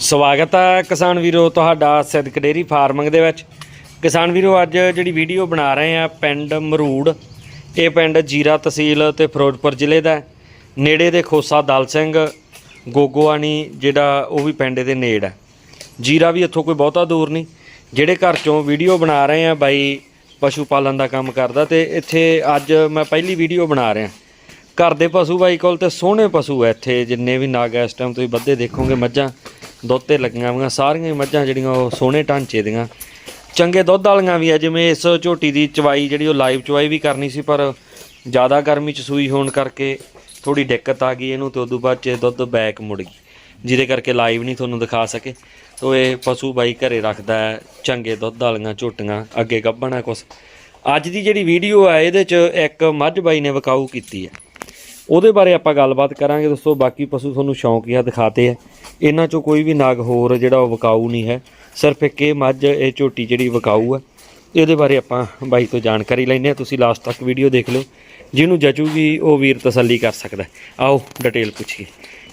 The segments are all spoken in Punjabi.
ਸਵਾਗਤ ਹੈ ਕਿਸਾਨ ਵੀਰੋ ਤੁਹਾਡਾ ਸਿੱਧਕ ਡੇਰੀ ਫਾਰਮਿੰਗ ਦੇ ਵਿੱਚ। ਕਿਸਾਨ ਵੀਰੋ, ਅੱਜ ਜਿਹੜੀ ਵੀਡੀਓ ਬਣਾ ਰਹੇ ਆ ਪਿੰਡ ਮਰੂੜ, ਇਹ ਪਿੰਡ ਜੀਰਾ ਤਹਿਸੀਲ ਤੇ ਫਿਰੋਜ਼ਪੁਰ ਜ਼ਿਲ੍ਹੇ ਦਾ ਨੇੜੇ ਦੇ ਖੋਸਾ ਦਲ ਸਿੰਘ, ਗੋਗੋਆਣੀ ਜਿਹੜਾ ਉਹ ਵੀ ਪਿੰਡ ਦੇ ਨੇੜ ਹੈ। ਜੀਰਾ ਵੀ ਇੱਥੋਂ ਕੋਈ ਬਹੁਤਾ ਦੂਰ ਨਹੀਂ। ਜਿਹੜੇ ਘਰ ਚੋਂ ਵੀਡੀਓ ਬਣਾ ਰਹੇ ਆ ਬਾਈ ਪਸ਼ੂ ਪਾਲਣ ਦਾ ਕੰਮ ਕਰਦਾ ਤੇ ਇੱਥੇ ਅੱਜ ਮੈਂ ਪਹਿਲੀ ਵੀਡੀਓ ਬਣਾ ਰਿਹਾ। ਘਰ ਦੇ ਪਸ਼ੂ ਬਾਈ ਕੋਲ ਤੇ ਸੋਹਣੇ ਪਸ਼ੂ ਐ ਇੱਥੇ, ਜਿੰਨੇ ਵੀ ਨਾਗ ਇਸ ਟਾਈਮ ਤੁਸੀਂ ਵੱਧੇ ਦੇਖੋਗੇ ਮੱਝਾਂ। ਦੁੱਧ ਤੇ ਲੱਗੀਆਂ ਹੋਈਆਂ, ਸਾਰੀਆਂ ਮੱਝਾਂ ਜਿਹੜੀਆਂ ਉਹ ਸੋਹਣੇ ਢਾਂਚੇ ਦੀਆਂ। ਚੰਗੇ ਦੁੱਧ ਵਾਲੀਆਂ ਵੀ ਆ, ਜਿਵੇਂ ਇਸ ਝੋਟੀ ਦੀ ਚਵਾਈ ਜਿਹੜੀ ਉਹ ਲਾਈਵ ਚਵਾਈ ਵੀ ਕਰਨੀ ਸੀ, ਪਰ ਜ਼ਿਆਦਾ ਗਰਮੀ ਚ ਸੂਈ ਹੋਣ ਕਰਕੇ ਥੋੜੀ ਦਿੱਕਤ ਆ ਗਈ ਇਹਨੂੰ ਤੇ ਉਦੋਂ ਬਾਅਦ ਚ ਦੁੱਧ ਬੈਕ ਮੁੜ ਗਈ, ਜਿਹਦੇ ਕਰਕੇ ਲਾਈਵ ਨਹੀਂ ਤੁਹਾਨੂੰ ਦਿਖਾ ਸਕੇ। ਤੋ ਇਹ ਪਸ਼ੂ ਬਾਈ ਘਰੇ ਰੱਖਦਾ ਹੈ, ਚੰਗੇ ਦੁੱਧ ਵਾਲੀਆਂ ਝੋਟੀਆਂ ਅੱਗੇ ਗੱਭਣਾ ਕੁਛ। ਅੱਜ ਦੀ ਜਿਹੜੀ ਵੀਡੀਓ ਆ, ਇਹਦੇ ਚ ਇੱਕ ਮੱਝ ਬਾਈ ਨੇ ਵਿਕਾਊ ਕੀਤੀ ਹੈ। ਉਹਦੇ ਬਾਰੇ ਆਪਾਂ ਗੱਲਬਾਤ ਕਰਾਂਗੇ ਦੋਸਤੋ, ਬਾਕੀ ਪਸ਼ੂ ਤੁਹਾਨੂੰ ਸ਼ੌਂਕੀਆ ਦਿਖਾਤੇ ਆ। ਇਹਨਾਂ ਚੋਂ ਕੋਈ ਵੀ ਨਾਗ ਹੋਰ ਜਿਹੜਾ ਉਹ ਵਿਕਾਊ ਨਹੀਂ ਹੈ। ਸਿਰਫ ਇੱਕ ਇਹ ਮੱਝ, ਇਹ ਝੋਟੀ ਜਿਹੜੀ ਵਿਕਾਊ ਹੈ ਇਹਦੇ ਬਾਰੇ ਆਪਾਂ ਬਾਈ ਤੋਂ ਜਾਣਕਾਰੀ ਲੈਂਦੇ ਆ। ਤੁਸੀਂ ਲਾਸਟ ਤੱਕ ਵੀਡੀਓ ਦੇਖ ਲਿਓ। ਜਿਹਨੂੰ ਜਚੂਗੀ, ਉਹ ਵੀਰ ਤਸੱਲੀ ਕਰ ਸਕਦਾ ਆਓ ਡਿਟੇਲ ਪੁੱਛੀਏ।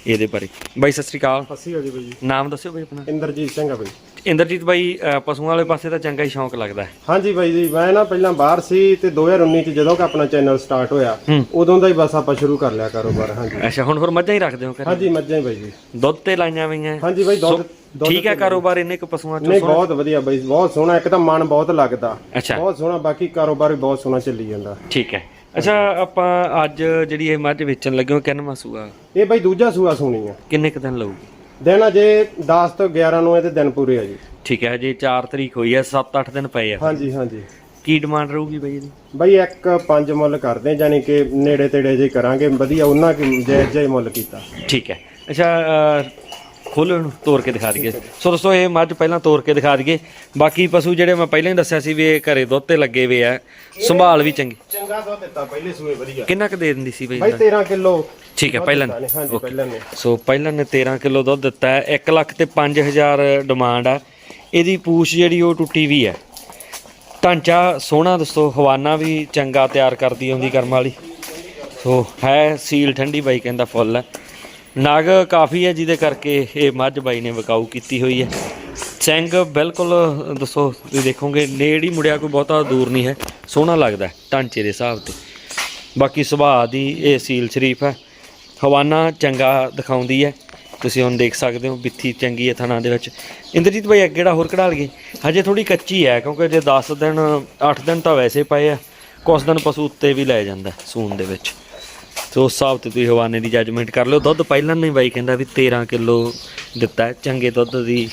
ਇਹਦੇ ਬਾਰੇ। ਬਾਈ ਸਤਿ ਸ੍ਰੀ ਅਕਾਲ। ਸਤਿ ਸ਼੍ਰੀ ਅਕਾਲ ਜੀ ਬਾਈ ਜੀ। ਨਾਮ ਦੱਸਿਓ ਬਾਈ ਆਪਣਾ। ਇੰਦਰਜੀਤ ਸਿੰਘ ਆ ਬਾਈ। ਇੰਦਰਜੀਤ ਬਾਈ ਅ, ਪਸ਼ੂਆਂ ਵਾਲੇ ਪਾਸੇ ਤਾਂ ਚੰਗਾ ਹੀ ਸ਼ੌਂਕ ਲੱਗਦਾ ਹੈ। ਹਾਂਜੀ ਬਾਈ ਜੀ ਮੈਂ ਨਾ ਪਹਿਲਾਂ ਬਾਹਰ ਸੀ ਤੇ 2019 ਚ ਜਦੋਂ ਕਿ ਆਪਣਾ ਚੈਨਲ ਸਟਾਰਟ ਹੋਇਆ ਉਦੋਂ ਦਾ ਹੀ ਬਸ ਆਪਾਂ ਸ਼ੁਰੂ ਕਰ ਲਿਆ ਕਾਰੋਬਾਰ ਹਾਂਜੀ। ਅੱਛਾ ਹੁਣ ਫਿਰ ਮੱਝਾਂ ਹੀ ਰੱਖਦੇ ਹੋ ਘਰੇ? ਹਾਂਜੀ ਮੱਝਾਂ ਹੀ ਬਾਈ ਜੀ। ਦੁੱਧ ਤੇ ਲਾਈਆਂ ਹੋਈਆਂ। ਹਾਂਜੀ ਬਾਈ ਦੁੱਧ ਦੁੱਧ ਠੀਕ ਹੈ ਕਾਰੋਬਾਰ ਇੰਨੇ ਕੁ ਪਸ਼ੂਆਂ ਚੋਂ ਨਹੀਂ ਬਹੁਤ ਵਧੀਆ ਬਾਈ ਬਹੁਤ ਸੋਹਣਾ ਇੱਕ ਤਾਂ ਮਨ ਬਹੁਤ ਲੱਗਦਾ। ਅੱਛਾ। ਬਹੁਤ ਸੋਹਣਾ ਬਾਕੀ ਕਾਰੋਬਾਰ ਵੀ ਬਹੁਤ ਸੋਹਣਾ ਚੱਲੀ ਜਾਂਦਾ। ਠੀਕ ਹੈ। ਅੱਛਾ ਆਪਾਂ ਅੱਜ ਜਿਹੜੀ ਇਹ ਮੱਝ ਵੇਚਣ ਲੱਗੇ ਹਾਂ ਕਿੰਨਵਾਂ ਸੂਆ? ਇਹ ਬਾਈ ਦੂਜਾ ਸੂਆ ਸੋਣੀ ਆ। ਕਿੰਨੇ ਕੁ ਦਿਨ ਲਊਗੀ? ਦਿਨ ਅਜੇ 10 ਤੋਂ 11 ਨੂੰ ਇਹਦੇ ਦਿਨ ਪੂਰੇ ਆ ਜੀ। ਠੀਕ ਹੈ ਜੇ 4 ਤਰੀਕ ਹੋਈ ਹੈ 7-8 ਦਿਨ ਪਏ ਆ। ਹਾਂਜੀ ਹਾਂਜੀ। ਕੀ ਡਿਮਾਂਡ ਰਹੂਗੀ ਬਈ ਇਹਦੀ? ਬਾਈ ਇੱਕ ਪੰਜ ਮੁੱਲ ਕਰਦੇ ਜਾਨੀ ਕਿ ਨੇੜੇ ਤੇੜੇ ਜੇ ਕਰਾਂਗੇ ਵਧੀਆ ਉਹਨਾਂ ਕਿ ਜਾਇਜ਼ ਜਾਈ ਮੁੱਲ ਕੀਤਾ। ਠੀਕ ਹੈ। ਅੱਛਾ ਖੋਲ੍ਹੋ ਇਹਨੂੰ ਤੋੜ ਕੇ ਦਿਖਾ ਦਈਏ। ਸੋ ਦੋਸਤੋ ਇਹ ਮੱਝ ਪਹਿਲਾਂ ਤੋੜ ਕੇ ਦਿਖਾ ਦਈਏ। ਬਾਕੀ ਪਸ਼ੂ ਜਿਹੜੇ ਮੈਂ ਪਹਿਲਾਂ ਹੀ ਦੱਸਿਆ ਸੀ ਵੀ ਇਹ ਘਰੇ ਦੁੱਧ ਤੇ ਲੱਗੇ ਹੋਏ ਆ ਸੰਭਾਲ ਵੀ ਚੰਗੀ। ਚੰਗਾ ਦੁੱਧ ਦਿੱਤਾ ਪਹਿਲੇ ਸੂਏ ਵਧੀਆ। ਕਿੰਨਾ ਕੁ ਦੇ ਦਿੰਦੀ ਸੀ ਬਈ ਬਾਈ 13 ਕਿਲੋ ਠੀਕ ਹੈ ਪਹਿਲਾਂ ਹਾਂਜੀ ਪਹਿਲਾਂ ਨੇ। ਸੋ ਪਹਿਲਾਂ ਨੇ 13 ਕਿਲੋ ਦੁੱਧ ਦਿੱਤਾ ਹੈ 1 ਲੱਖ ਤੇ 5000 ਡਿਮਾਂਡ ਆ। ਇਹਦੀ ਪੂਛ ਜਿਹੜੀ ਉਹ ਟੁੱਟੀ ਵੀ ਹੈ। ਢਾਂਚਾ ਸੋਹਣਾ ਦੋਸਤੋ ਹਵਾਨਾ ਵੀ ਚੰਗਾ ਤਿਆਰ ਕਰਦੀ ਆਉਂਦੀ ਕਰਮ ਵਾਲੀ। ਸੋ ਹੈ ਸੀਲ ਠੰਡੀ ਬਾਈ ਕਹਿੰਦਾ ਫੁੱਲ ਹੈ। ਨਗ ਕਾਫੀ ਹੈ ਜਿਹਦੇ ਕਰਕੇ ਇਹ ਮੱਝ ਬਾਈ ਨੇ ਵਿਕਾਊ ਕੀਤੀ ਹੋਈ ਹੈ। ਸਿੰਘ ਬਿਲਕੁਲ, ਦੱਸੋ, ਤੁਸੀਂ ਦੇਖੋਗੇ, ਨੇੜ ਹੀ ਮੁੜਿਆ ਕੋਈ ਬਹੁਤਾ ਦੂਰ ਨਹੀਂ ਹੈ। ਸੋਹਣਾ ਲੱਗਦਾ ਢਾਂਚੇ ਦੇ ਹਿਸਾਬ ਤੇ। ਬਾਕੀ ਸੁਭਾਅ ਦੀ ਇਹ ਸੀਲ ਸ਼ਰੀਫ ਹੈ। ਹਵਾਨਾ ਚੰਗਾ ਦਿਖਾਉਂਦੀ ਹੈ। ਤੁਸੀਂ ਹੁਣ ਦੇਖ ਸਕਦੇ ਹੋ ਬਿੱਥੀ ਚੰਗੀ ਹੈ ਥਣਾ ਦੇ ਵਿੱਚ। ਇੰਦਰਜੀਤ ਭਾਈ ਅੱਗੇ ਜਿਹੜਾ ਹੋਰ ਕਢਾ ਲਈਏ, ਹਜੇ ਥੋੜੀ ਕੱਚੀ ਹੈ, ਕਿਉਂਕਿ ਜੇ 10 ਦਿਨ 8 ਦਿਨ ਤਾਂ ਵੈਸੇ ਪਏ ਆ। ਕੁਛ ਦਿਨ ਪਸ਼ੂ ਉੱਤੇ ਵੀ ਲੈ ਜਾਂਦਾ ਸੂਣ ਦੇ ਵਿੱਚ। ਸੋ ਉਸ ਹਿਸਾਬ ਤੇ ਤੁਸੀਂ ਹਵਾਨੇ ਦੀ ਜੱਜਮੈਂਟ ਕਰ ਲਿਓ। ਦੁੱਧ ਪਹਿਲਾਂ ਨਹੀਂ ਬਾਈ ਕਹਿੰਦਾ ਵੀ 13 ਕਿਲੋ ਦਿੱਤਾ ਚੰਗੇ ਦੁੱਧ ਦੀ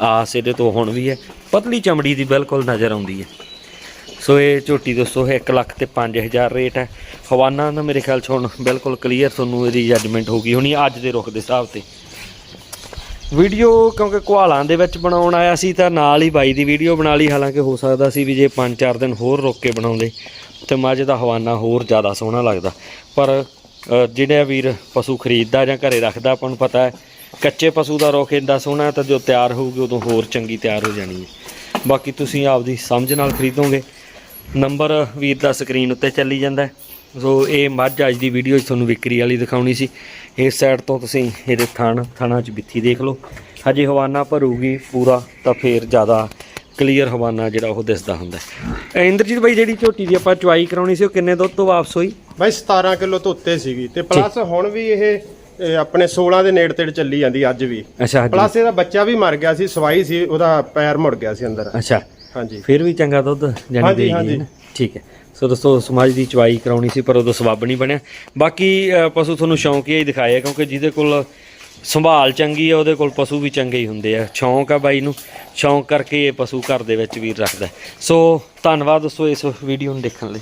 ਆਸ ਇਹਦੇ ਤੋਂ ਹੁਣ ਵੀ ਹੈ। ਪਤਲੀ ਚਮੜੀ ਦੀ ਬਿਲਕੁਲ ਨਜ਼ਰ ਆਉਂਦੀ ਹੈ। ਸੋ ਇਹ ਝੋਟੀ ਦੋਸਤੋ 1 ਲੱਖ ਤੇ 5000 ਰੇਟ ਹੈ। ਹਵਾਨਾ ਦਾ ਮੇਰੇ ਖਿਆਲ ਚ ਹੁਣ ਬਿਲਕੁਲ ਕਲੀਅਰ ਤੁਹਾਨੂੰ ਇਹਦੀ ਜੱਜਮੈਂਟ ਹੋ ਗਈ ਹੋਣੀ ਅੱਜ ਦੇ ਰੁਖ ਦੇ ਹਿਸਾਬ ਤੇ। ਵੀਡੀਓ ਕਿਉਂਕਿ ਕੁਹਾਲਾਂ ਦੇ ਵਿੱਚ ਬਣਾਉਣ ਆਇਆ ਸੀ ਤਾਂ ਨਾਲ ਹੀ ਬਾਈ ਦੀ ਵੀਡੀਓ ਬਣਾ ਲਈ। ਹਾਲਾਂਕਿ ਹੋ ਸਕਦਾ ਸੀ ਵੀ ਜੇ 5-4 ਦਿਨ ਹੋਰ ਰੁਕ ਕੇ ਬਣਾਉਂਦੇ। ਤੇ ਮੱਝ ਦਾ ਹਵਾਨਾ ਹੋਰ ਜ਼ਿਆਦਾ ਸੋਹਣਾ ਲੱਗਦਾ। ਪਰ ਅ, ਜਿਹੜਾ ਵੀਰ ਪਸ਼ੂ ਖਰੀਦਦਾ ਜਾਂ ਘਰੇ ਰੱਖਦਾ ਆਪਾਂ ਨੂੰ ਪਤਾ ਹੈ ਕੱਚੇ ਪਸ਼ੂ ਦਾ ਰੁੱਖ ਇੰਦਾ ਸੋਹਣਾ ਤਾਂ ਜੋ ਤਿਆਰ ਹੋਊਗੀ ਉਦੋਂ ਹੋਰ ਚੰਗੀ ਤਿਆਰ ਹੋ ਜਾਣੀ ਹੈ। ਬਾਕੀ ਤੁਸੀਂ ਆਪਦੀ ਸਮਝ ਨਾਲ ਖਰੀਦੋਗੇ। ਨੰਬਰ ਵੀਰ ਦਾ ਸਕਰੀਨ ਉੱਤੇ ਚੱਲੀ ਜਾਂਦਾ ਸੋ ਇਹ ਮੱਝ ਅੱਜ ਦੀ ਵੀਡੀਓ 'ਚ ਤੁਹਾਨੂੰ ਵਿਕਰੀ ਵਾਲੀ ਦਿਖਾਉਣੀ ਸੀ। ਇਸ ਸਾਈਡ ਤੋਂ ਤੁਸੀਂ ਇਹਦੇ ਥਣ ਥਣਾ 'ਚ ਬਿੱਥੀ ਦੇਖ ਲਓ। ਹਜੇ ਹਵਾਨਾ ਭਰੂਗੀ ਪੂਰਾ ਤਾਂ ਫੇਰ ਜ਼ਿਆਦਾ ਕਲੀਅਰ ਹਵਾਨਾ ਜਿਹੜਾ ਉਹ ਦਿਸਦਾ ਹੁੰਦਾ ਹੈ। ਇੰਦਰਜੀਤ ਬਾਈ ਜਿਹੜੀ ਝੋਟੀ ਦੀ ਆਪਾਂ ਚੁਆਈ ਕਰਾਉਣੀ ਸੀ ਉਹ ਕਿੰਨੇ ਦੁੱਧ ਤੋਂ ਵਾਪਸ ਹੋਈ? ਬਾਈ 17 ਕਿਲੋ ਤੋਂ ਉੱਤੇ ਸੀਗੀ ਤੇ ਪਲੱਸ ਹੁਣ ਵੀ ਇਹ ਇਹ ਆਪਣੇ 16 ਦੇ ਨੇੜੇ ਤੇੜੇ ਚੱਲੀ ਜਾਂਦੀ ਅੱਜ ਵੀ। ਅੱਛਾ ਹਾਂਜੀ ਪਲੱਸ ਇਹਦਾ ਬੱਚਾ ਵੀ ਮਰ ਗਿਆ ਸੀ ਸਵਾਈ ਸੀ ਉਹਦਾ ਪੈਰ ਮੁੜ ਗਿਆ ਸੀ ਅੰਦਰ। ਅੱਛਾ। ਹਾਂਜੀ। ਫਿਰ ਵੀ ਚੰਗਾ ਦੁੱਧ ਜਾਨੀ ਹਾਂਜੀ, ਨਾ। ਠੀਕ ਹੈ। ਸੋ ਦੋਸਤੋ ਸਮਾਜ ਦੀ ਚਵਾਈ ਕਰਾਉਣੀ ਸੀ ਪਰ ਉਦੋਂ ਸਬੱਬ ਨਹੀਂ ਬਣਿਆ। ਬਾਕੀ ਅ, ਪਸ਼ੂ ਤੁਹਾਨੂੰ ਸ਼ੌਂਕੀਆ ਹੀ ਦਿਖਾਏ ਆ ਕਿਉਂਕਿ ਜਿਹਦੇ ਕੋਲ ਸੰਭਾਲ ਚੰਗੀ ਆ, ਉਹਦੇ ਕੋਲ ਪਸ਼ੂ ਵੀ ਚੰਗੇ ਹੀ ਹੁੰਦੇ ਆ। ਸ਼ੌਂਕ ਆ ਬਾਈ ਨੂੰ, ਸ਼ੌਂਕ ਕਰਕੇ ਇਹ ਪਸ਼ੂ ਘਰ ਦੇ ਵਿੱਚ ਵੀ ਰੱਖਦਾ। ਸੋ ਧੰਨਵਾਦ ਦੋਸਤੋ ਇਸ ਵੀਡੀਓ ਨੂੰ ਦੇਖਣ ਲਈ।